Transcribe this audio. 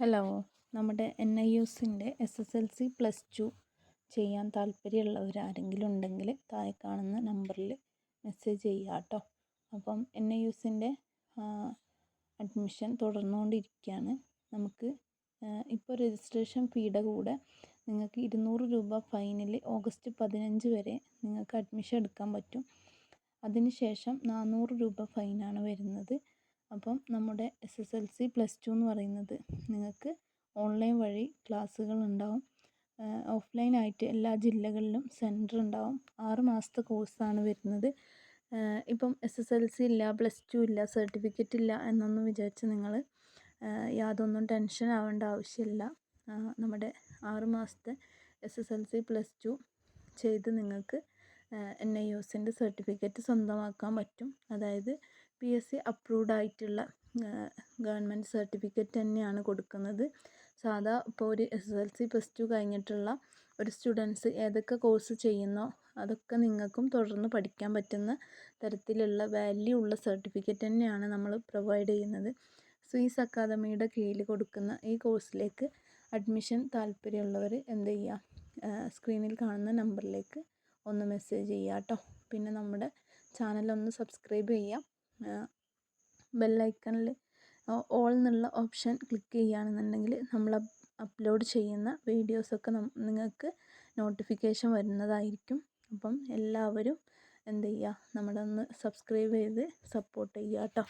Hello നമ്മുടെ N I യുസിന്റെ S S L C plus two ചെയ്യാൻ താല്പര്യമുള്ളവർ ആരെങ്കിലും ഉണ്ടെങ്കിൽ താഴെ കാണുന്ന നമ്പറിൽ മെസ്സേജ് ചെയ്യുക കേട്ടോ. അപ്പം എൻ ഐ യുസിന്റെ അഡ്മിഷൻ തുടർന്നുകൊണ്ടിരിക്കുകയാണ്. നമുക്ക് ഇപ്പോൾ രജിസ്ട്രേഷൻ ഫീയുടെ കൂടെ നിങ്ങൾക്ക് ഇരുന്നൂറ് രൂപ ഫൈനൽ ഓഗസ്റ്റ് പതിനഞ്ച് വരെ നിങ്ങൾക്ക് അഡ്മിഷൻ എടുക്കാൻ പറ്റും. അതിനുശേഷം നാനൂറ് രൂപ ഫൈനാണ് വരുന്നത്. അപ്പം നമ്മുടെ S S L C plus two എന്ന് പറയുന്നത് നിങ്ങൾക്ക് ഓൺലൈൻ വഴി ക്ലാസ്സുകൾ ഉണ്ടാവും. ഓഫ്ലൈൻ ആയിട്ട് എല്ലാ ജില്ലകളിലും സെന്റർ ഉണ്ടാവും. ആറ് മാസത്തെ കോഴ്സാണ് വരുന്നത്. ഇപ്പം എസ് എസ് എൽ സി ഇല്ല പ്ലസ് ടു ഇല്ല സർട്ടിഫിക്കറ്റ് ഇല്ല എന്നൊന്നും വിചാരിച്ച് നിങ്ങൾ യാതൊന്നും ടെൻഷൻ ആവേണ്ട ആവശ്യമില്ല. നമ്മുടെ ആറ് മാസത്തെ S S L C plus two ചെയ്ത് നിങ്ങൾക്ക് എൻ ഐ എസിന്റെ സർട്ടിഫിക്കറ്റ് സ്വന്തമാക്കാൻ പറ്റും. അതായത് പി എസ് സി അപ്രൂവ്ഡ് ആയിട്ടുള്ള ഗവൺമെന്റ് സർട്ടിഫിക്കറ്റ് തന്നെയാണ് കൊടുക്കുന്നത്. സാധാ ഇപ്പോൾ ഒരു S L C plus two കഴിഞ്ഞിട്ടുള്ള ഒരു സ്റ്റുഡൻസ് ഏതൊക്കെ കോഴ്സ് ചെയ്യുന്നോ അതൊക്കെ നിങ്ങൾക്കും തുടർന്ന് പഠിക്കാൻ പറ്റുന്ന തരത്തിലുള്ള വാല്യൂ ഉള്ള സർട്ടിഫിക്കറ്റ് തന്നെയാണ് നമ്മൾ പ്രൊവൈഡ് ചെയ്യുന്നത്. സ്വീസ് അക്കാദമിയുടെ കീഴിൽ കൊടുക്കുന്ന ഈ കോഴ്സിലേക്ക് അഡ്മിഷൻ താല്പര്യമുള്ളവർ എന്ത് ചെയ്യുക സ്ക്രീനിൽ കാണുന്ന നമ്പറിലേക്ക് ഒന്ന് മെസ്സേജ് ചെയ്യുക കേട്ടോ പിന്നെ നമ്മുടെ ചാനൽ ഒന്ന് സബ്സ്ക്രൈബ് ചെയ്യാം. ബെല്ലൈക്കണിൽ ഓൾ എന്നുള്ള ഓപ്ഷൻ ക്ലിക്ക് ചെയ്യുകയാണെന്നുണ്ടെങ്കിൽ നമ്മൾ അപ്ലോഡ് ചെയ്യുന്ന വീഡിയോസൊക്കെ നിങ്ങൾക്ക് നോട്ടിഫിക്കേഷൻ വരുന്നതായിരിക്കും. അപ്പം എല്ലാവരും എന്ത് ചെയ്യുക നമ്മളൊന്ന് സബ്സ്ക്രൈബ് ചെയ്ത് സപ്പോർട്ട് ചെയ്യുക കേട്ടോ.